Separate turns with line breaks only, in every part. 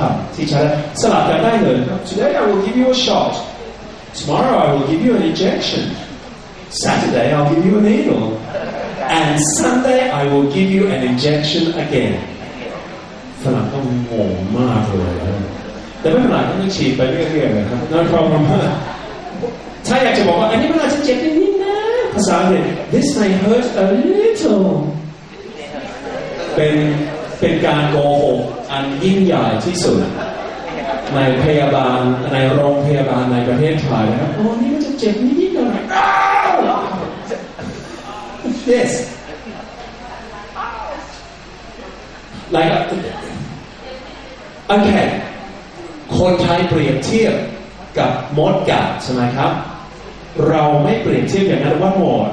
คำที่ใช้ได้สลับกันได้เลยครับ Today I will give you a shot Tomorrow I will give you an injection Saturday I'll give you a needle and Sunday I will give you an injection again ฝรั่งต้องงงมากเลยนะแต่ไม่เป็นไรก็ต้องฉีดไปเรื่อยๆนะครับ no problem ถ้าอยากจะบอกว่าอันนี้มันอาจจะเจ็บนิดๆนะภาษาอังกฤษ this may hurt a little เป็นเป็นการโกหก อันยิ่งใหญ่ที่สุด ในพยาบาลในโรงพยาบาลในประเทศไทยนะครับโอ้นี่มันจะเจ็บนิดๆหน่อยๆอ้าว yes like โอเคคนไทยเปรียบเทียบกับมดกัดใช่ไหมครับ เราไม่เปรียบเทียบอย่างนั้น one more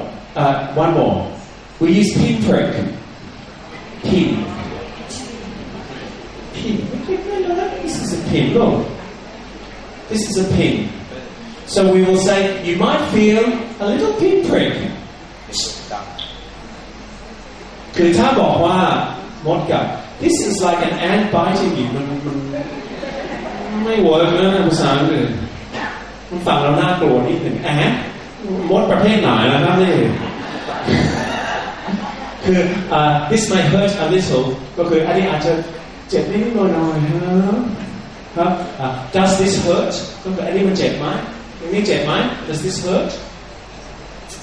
uh, one more we use pinprick pin pin look this is a pin so we will say you might feel a little pinprick คือถ้าบอกว่ามดกัด this is like an ant biting you มันมันไม่เวิร์กนะภาษาอังกฤษมันฟังแล้วน่ากลัวนิดหนึ่งแอะมดประเภทไหนนะครับนี่ คือ uh, this might hurt a little ก็คืออันนี้อาจจะเจ็บนิดๆหน่อยๆครับ ครับ uh, does this hurt ต้องแบบอันนี้มันเจ็บไหมอันนี้เจ็บไหม does this hurt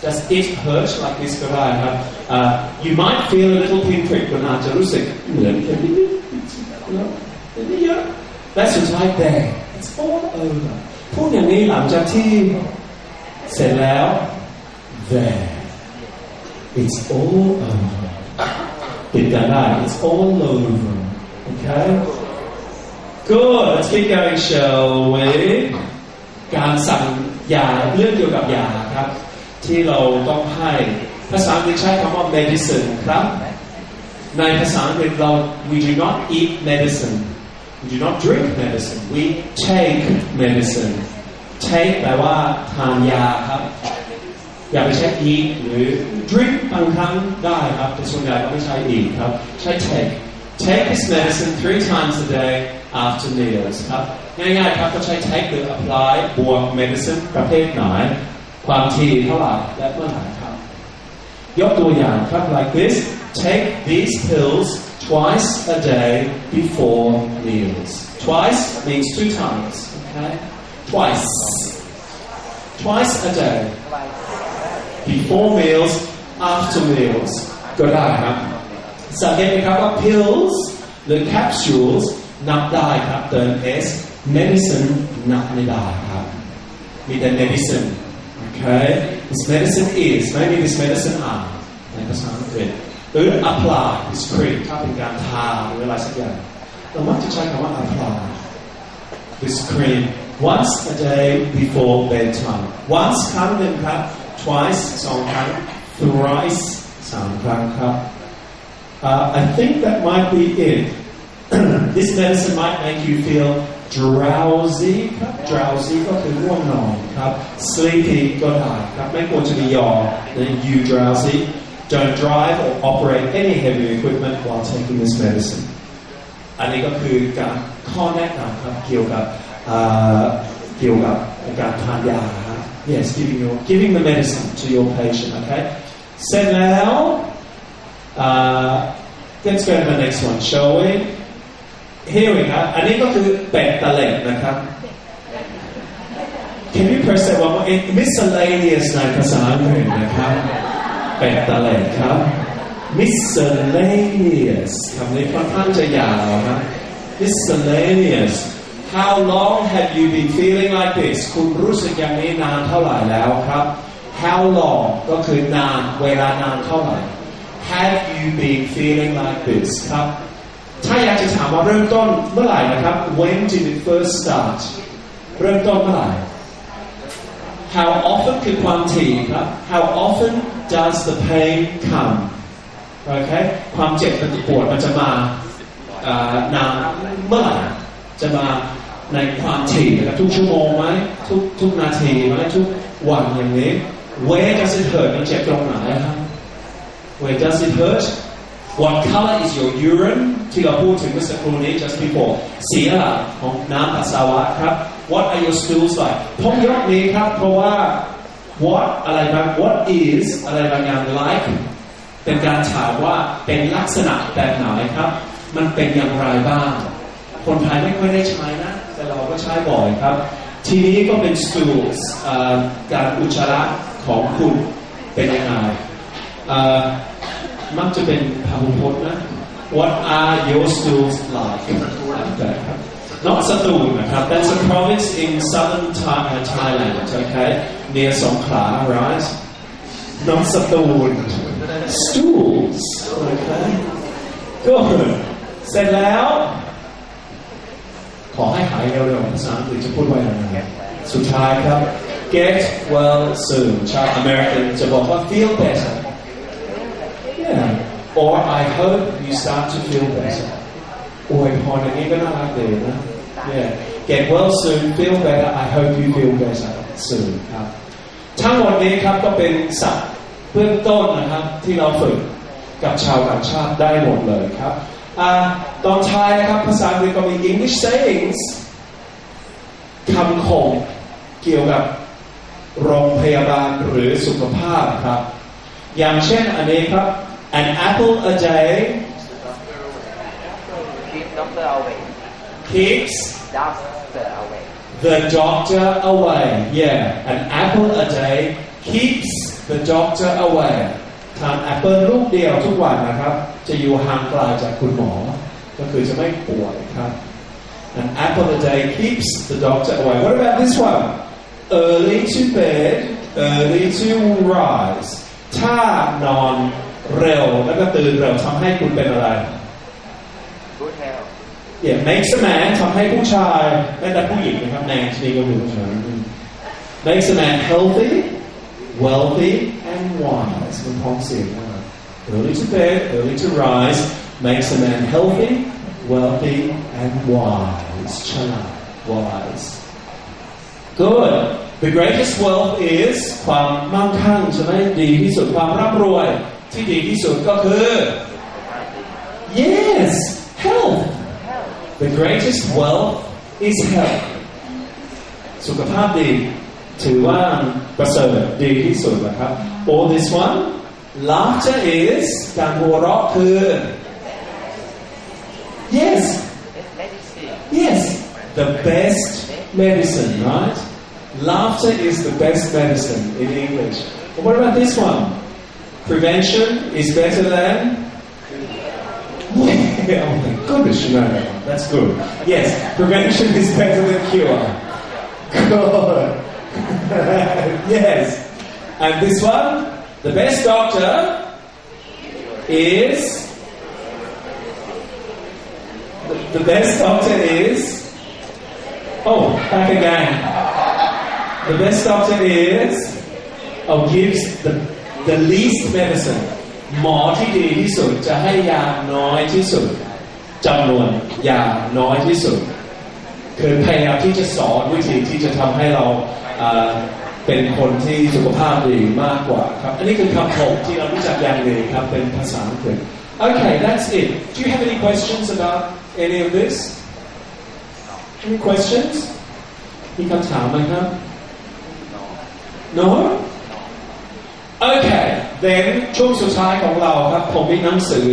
does it hurt? Like this ก็ได้ครับ uh, you might feel a little pinprick right there it's all over พูดอย่างนี้หลังจากที่เสร็จแล้ว there. It's all over. ติดกันได้ it's all over. Okay? Good let's keep going shall we การสั่งยาเรื่องเกี่ยวกับยาครับ ที่เราต้องให้ภาษาอังกฤษใช้คำว่า medicine ครับ ในภาษาอังกฤษเรา we do not eat medicine we do not drink medicine we take medicine take แปลว่าทานยาครับ อย่าไปใช้ eat หรือ drink บางครั้งได้ครับแต่ส่วนใหญ่ก็ไม่ใช้ eat ครับ ใช้ take take this medicine three times a day after meals ครับง่ายๆครับก็ใช้ take หรือ apply บวก medicine ประเภทไหน ความถี่เท่าไหร่และเมื่อไหร่ครับ ยกตัวอย่างครับ like this take these pills twice a day before meals twice means two times okay twice twice a day before meals after meals ก็ได้ครับสังเกตไหมครับว่า pills หรือ capsules นับได้ครับเติม s medicine นับไม่ได้ครับ มีแต่ medicine okay this medicine is maybe this medicine are ในภาษาอังกฤษหรือ apply this cream ถ้าเป็นการทาหรืออะไรสักอย่างเรามักจะใช้คำว่า apply this cream once a day before bedtime once ครั้งหนึ่งครับ twice สองครั้ง thrice สามครั้งครับ uh, I think that might be it this medicine might make you feel drowsy ครับ drowsy ก็คือง่วงนอนครับ sleepy ก็ได้ครับไม่ควรจะมียอ then you drowsy don't drive or operate any heavy equipment while taking this medicine อันนี้ก็คือการข้อแนะนำครับเกี่ยวกับเอ่อเกี่ยวกับการทานยาครับ yes giving your giving the medicine to your patient okay เสร็จแล้ว uh, let's go to the next one shall we Here we go อันนี้ก็คือเป็ดตะเล็ดนะครับ Can you press that one more? it miscellaneous ในภาษาอังกฤษนะครับเป็ดตะเล็ดครับ miscellaneous คำนี้ค่อนข้างจะยาวครับ miscellaneous How long have you been feeling like this คุณรู้สึกอย่างนี้นานเท่าไหร่แล้วครับ How long ก็คือนานเวลานานเท่าไหร่ Have you been feeling like this ครับ ถ้าอยากจะถามว่าเริ่มต้นเมื่อไหร่นะครับ When did it first start เริ่มต้นเมื่อไหร่ How often คือความถี่ครับ How often does the pain come โอเคความเจ็บมันปวดมันจะมานานเมื่อไหร่จะมาในความถี่นะครับทุกชั่วโมงไหมทุกทุกนาทีไหมทุกวันอย่างนี้ Where does it hurt มันเจ็บตรงไหนครับ Where does it hurt What color is your urine ที่เราพูดถึงเมื่อสักครู่นี้ just before สีอะไรของน้ำปัสสาวะครับ What are your stools like ผมยกนี้ครับ เพราะว่า what อะไรบาง what is อะไรบางอย่าง like เป็นการถามว่าเป็นลักษณะแบบไหนครับ มันเป็นอย่างไรบ้าง คนไทยไม่ค่อยได้ใช้นะ แต่เราก็ใช้บ่อยครับ ทีนี้ก็เป็น stools อ่อการอุจจาระของคุณเป็นยังไงอ่อ มักจะเป็นพหุพจน์นะ What are your stools like ครับ Not Satun นะครับ That's a province in southern Thai, uh, Thailand okay near Songkhla right Not Satun stools okay good เสร็จแล้ว ขอให้หายเร็วๆภาษาอังกฤษจะพูดว่าอย่างไรสุดท้ายครับ get well soon ชาวอเมริกันจะบอกว่า feel better yeah Or I hope you start to feel better อวยพรอย่างนี้ก็น่ารักดีนะ yeah get well soon feel better I hope you feel better soon ครับทั้งหมดนี้ครับก็เป็นศัพท์เบื้องต้นนะครับที่เราฝึกกับชาวต่างชาติได้หมดเลยครับอตอนท้ายนะครับภาษาอังกฤษก็มี English sayings คำคมเกี่ยวกับโรงพยาบาลหรือสุขภาพครับ อย่างเช่นอันนี้ครับ an apple a day
Keep doctor away.
keeps
Doctor away.
the doctor away yeah an apple a day keeps the doctor away ทานแอปเปิลลูกเดียวทุกวันนะครับ จะอยู่ห่างไกลจากคุณหมอ ก็คือจะไม่ป่วยครับ An apple a day keeps the doctor away. What about this one? Early to bed, early to rise. ถ้านอน เร็วแล้วก็ตื่นเร็วทำให้คุณเป็นอะไร
Good health.
Yeah, makes a man ทำให้ผู้ชายและแต่ผู้หญิงนะครับ man ชนิดก็คือผู้ชาย makes a man healthy wealthy and wise มันพ้องเสียงนะครับ early to bed early to rise makes a man healthy wealthy and wise ฉลาด wise good the greatest wealth is ความมั่งคั่งใช่ไหมดีที่สุดความร่ำรวย ที่ดีที่สุดก็คือ yes health The greatest wealth is health สุขภาพดี ถือว่าประเสริฐดีที่สุดนะครับ or this one laughter is การหัวเราะคือ yes
It's medicine.
yes the best medicine right laughter is the best medicine in English but what about this one Prevention is better than oh my goodness, that one. That's good. Yes, prevention is better than cure. Good. yes. And this one, the best doctor is. The, the best doctor is. Oh, back again. The best doctor is. Oh, gives the, the least medicine. หมอที่ดีที่สุดจะให้ยาน้อยที่สุดจำนวนยาน้อยที่สุด คือพยายามที่จะสอนวิธีที่จะทำให้เราเป็นคนที่สุขภาพดีมากกว่าครับ อันนี้คือคำผมที่เรารู้จักอย่างดีครับ เป็นภาษาอังกฤษ Okay that's it Do you have any questions about any of this Any questions มีคำถามไหมครับ No Okay then ช่วงสุดท้ายของเราครับ ผมมีหนังสือ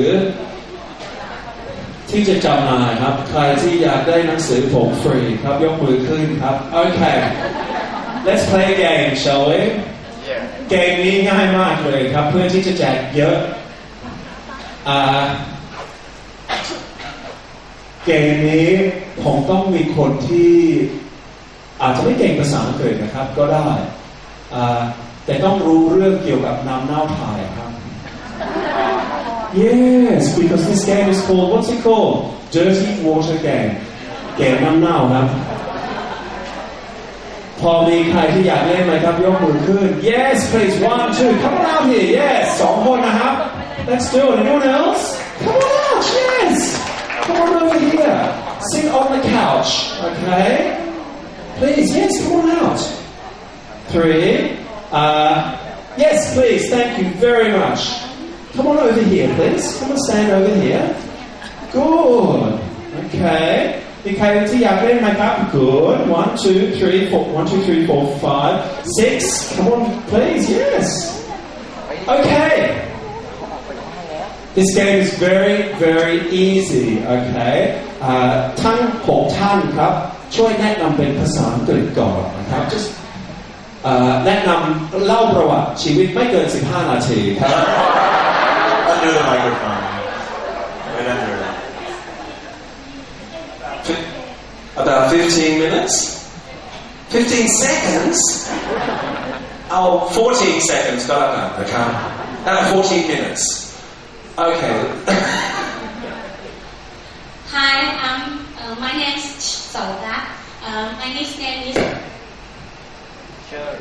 ที่จะจำหน่ายครับ ใครที่อยากได้หนังสือผมฟรีครับ ยกมือขึ้นครับ Okay let's play a game shall we
Yeah.
เกมนี้ง่ายมากเลยครับ เพื่อที่จะแจกเยอะอ่าเกมนี้ผมต้องมีคนที่อาจจะไม่เก่งภาษาอังกฤษนะครับ ก็ได้อ่า แต่ต้องรู้เรื่องเกี่ยวกับน้ำเน่าถ่ายครับ Yes because this game is called what's it called Dirty Water Game เกมน้ำเน่าครับ พอมีใครที่อยากเล่นไหมครับยกมือขึ้น Yes please one two come on out here Yes สองคนนะครับ Let's do it anyone else Come on out Yes Come on over here Sit on the couch Okay Please yes come on out Three uh, Yes please thank you very much come on over here please come on stand over here good okay มีใครที่อยากเล่นไหมครับ good one two three four one two three four five six come on please yes okay This game is very very easy okay อ่าทั้งหกท่านครับ ช่วยแนะนำเป็นภาษาอังกฤษก่อนนะครับ just เอ่อ แนะนำเล่าประวัติชีวิตไม่เกิน 15 นาทีครับ
Under the microphone. Right under it. Fif- About 15 minutes? 15 seconds? Oh, 14 seconds, got it now, okay? Uh, 14 minutes. Okay.
Hi, um, uh, my name is Sauda. Um, my nickname is
Sure.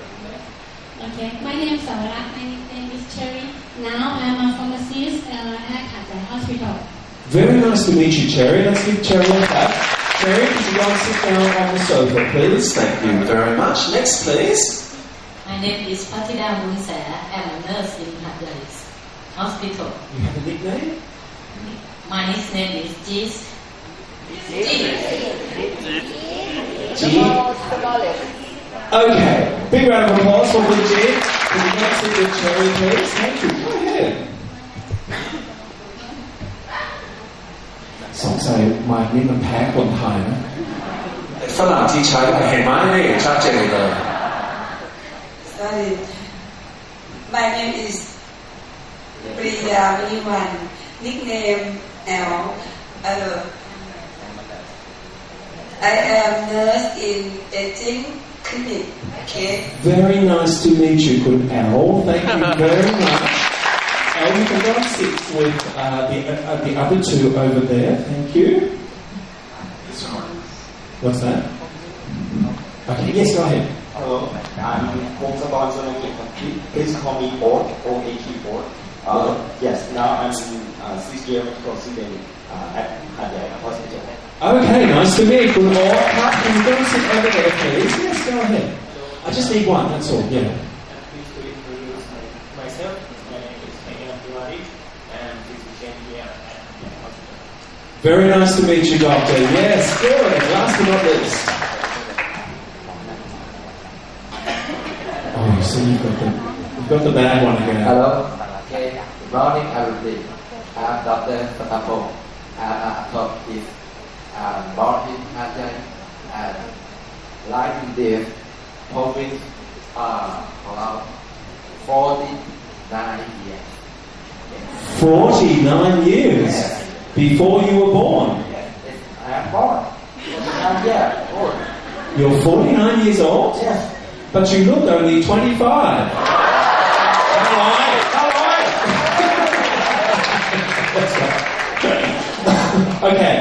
okay. My name is Sauda. My name is Cherry. Now I'm a pharmacist uh, at Katsai Hospital.
Very nice to meet you, Cherry. Let's give Cherry a clap. Cherry, could you go and sit down on the sofa, please?
Thank you very much. Next, please.
My name is Patida Munsa. I'm a nurse in Hadlaris Hospital.
You have a nickname?
My name is Jis.
G.
Small, small letter.
Okay. Big round of applause for Big G. Could you go and sit with Cherry, please? Thank you. Go ahead. สงสัยมานี่มันแพ้คนไทยนะ
ฝรั่งที่ใช้เห็นไหมนี่ชัดเจนเลย
Sorry. My name is Priya Viniwan. Nickname L. Uh, I am nurse in aging clinic. Okay.
very nice to meet you, good Al. Thank you very much. Al, you can go and sit with uh, the, uh, the other two over there. Thank you.
This one.
What's that? Okay, yes, go ahead.
Hello, I'm Pongsaban Sonaki. Please call me Board, O-A-T Board. Uh, yes, now I'm uh, six year medical student uh, at Hadley Hospital.
Okay, nice to meet you. Pat, Can you go sit over there, please? Yes, go ahead. I just need one, that's all, yeah. Very nice to meet you, Doctor. Yes, good. Last but not least. Oh, so you've got the, you've got the bad one again.
Hello. Okay. Good morning, everybody. I'm Dr. Satapo. I'm a orthopedist. I'm born in Hanjin and life in this province uh, around 49 years.
49 years before you were born.
Yes, yes, I am born. I'm years old.
You're 49 years old?
Yes.
But you look only 25. Come on, come on. okay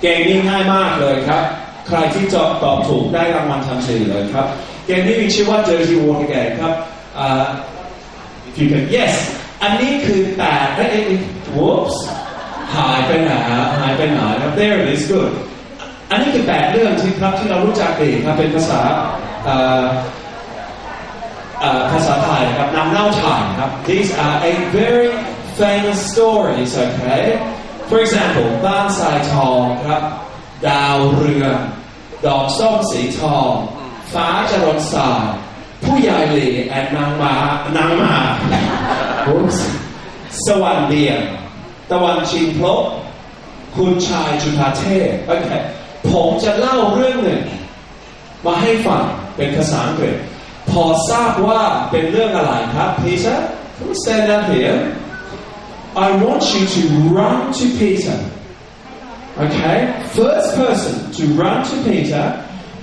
เกมนี้ง่ายมากเลยครับ ใครที่ตอบตอบถูกได้รางวัลทันทีเลยครับ เกมนี้มีชื่อว่า Dirty Water Game ครับอ่ if you can yes อันนี้คือแปดเอ้เอ้ยเอ้ย whoops หายไปไหนหายไปไหนครับ there it is good อันนี้คือแปดเรื่องที่ครับที่เรารู้จักดีครับเป็นภาษาภาษาไทยครับนำเล่าไทยครับ these are a very famous stories okay for example บ้านทรายทองครับ ดาวเรือง ดอกส้มสีทอง ฟ้าจรดสายผู้ใหญ่หลีแอนนางมานางมาสวรรค์เดียงตะวันชิงพลบคุณชายจุฑาเทพโอเคผมจะเล่าเรื่องหนึ่ง มาให้ฟังเป็นภาษาอังกฤษ พอทราบว่าเป็นเรื่องอะไรครับ Peter come stand up here I want you to run to Peter okay first person to run to Peter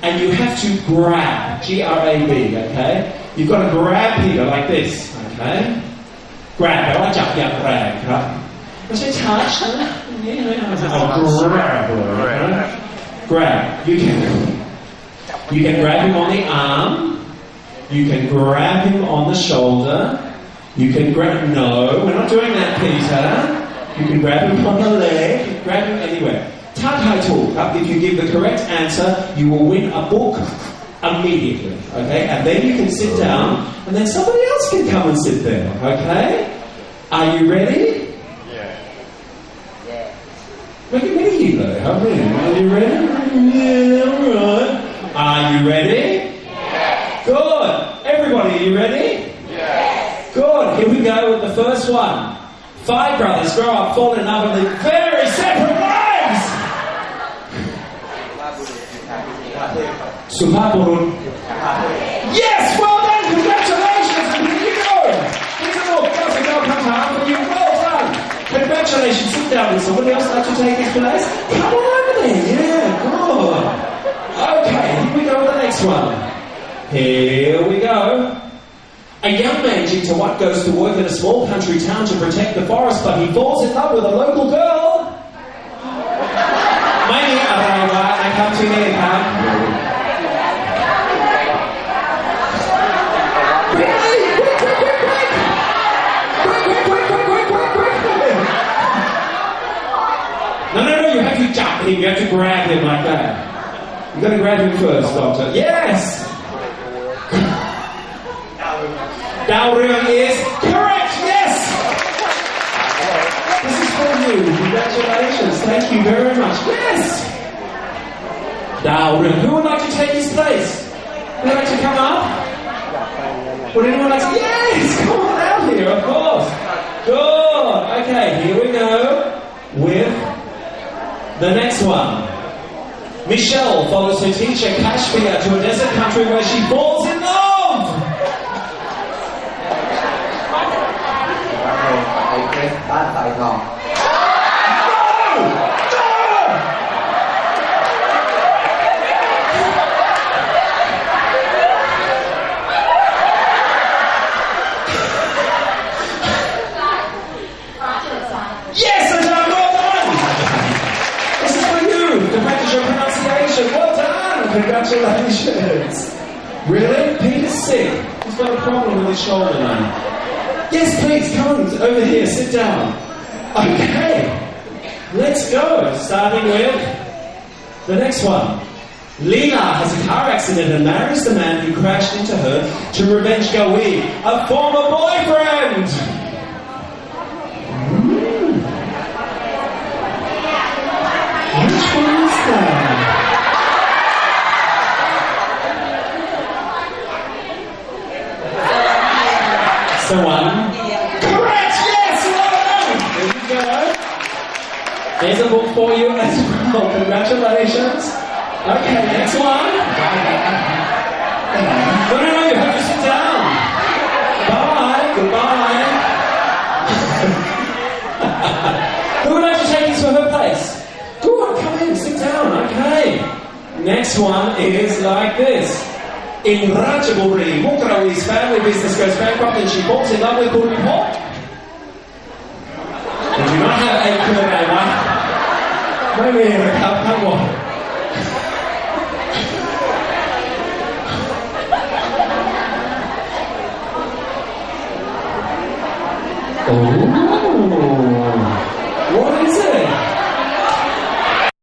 and you have to grab G R A B okay you've got to grab Peter like this okay grab แปลว่าจับอย่างแรงครับ ไม่ใช่ touch นะอย่างนี้เลยนะเอา grab เลยนะ grab you can you can grab him on the arm you can grab him on the shoulder you can grab no we're not doing that Peter you can grab him from the leg, grab him anywhere. Tag if you give the correct answer, you will win a book immediately. Okay? And then you can sit down, and then somebody else can come and sit there. Okay? Are you ready?
Yeah.
Yeah. Look at me, though. I'm ready. Are you ready? Yeah, alright. Are you ready? Five brothers grow up, falling in love, and live very separate lives. Sumaburun. Yes, well done, congratulations. You know, it's an awesome welcome for you. Well done. Congratulations. Sit down with somebody else like to take his place. Come on over there. Yeah, good. Okay, here we go with the next one. Here we go. A young man, into what, goes to work in a small country town to protect the forest, but he falls in love with a local girl. Uh, uh, no, no, no, you have to jump him, you have to grab him like that. You've got to grab him first, Doctor. Yes! Dowryung is correct, yes! This is for you. Congratulations. Thank you very much. Yes! Dowryung. Who would like to take his place? Would you like to come up? Would anyone like to? Yes! Come on out here, of course. Good. Okay, here we go with the next one. Michelle follows her teacher Kashmir to a desert country where she falls Yes, I got! This is for you! Pronunciation. Well done! Congratulations! Really? Peter's sick. He's got a problem with his shoulder now. Yes, please, come over here, sit down. Okay, let's go, starting with the next one. Leela has a car accident and marries the man who crashed into her to revenge Gawi, a former boyfriend! Hmm. One that? Someone. Correct! Yes! Well done! There you go. There's a book for you as well. Congratulations. Okay, next one. No, no, no, you have to sit down. Bye. Goodbye. Who would like to take this for her place? Go on, come in, sit down. Okay. Next one is like this. In Rajaburi, Mukrawi's family business goes bankrupt and she falls in love with Puri Pop. ไม่มีนะครับทั้งหมด โอ้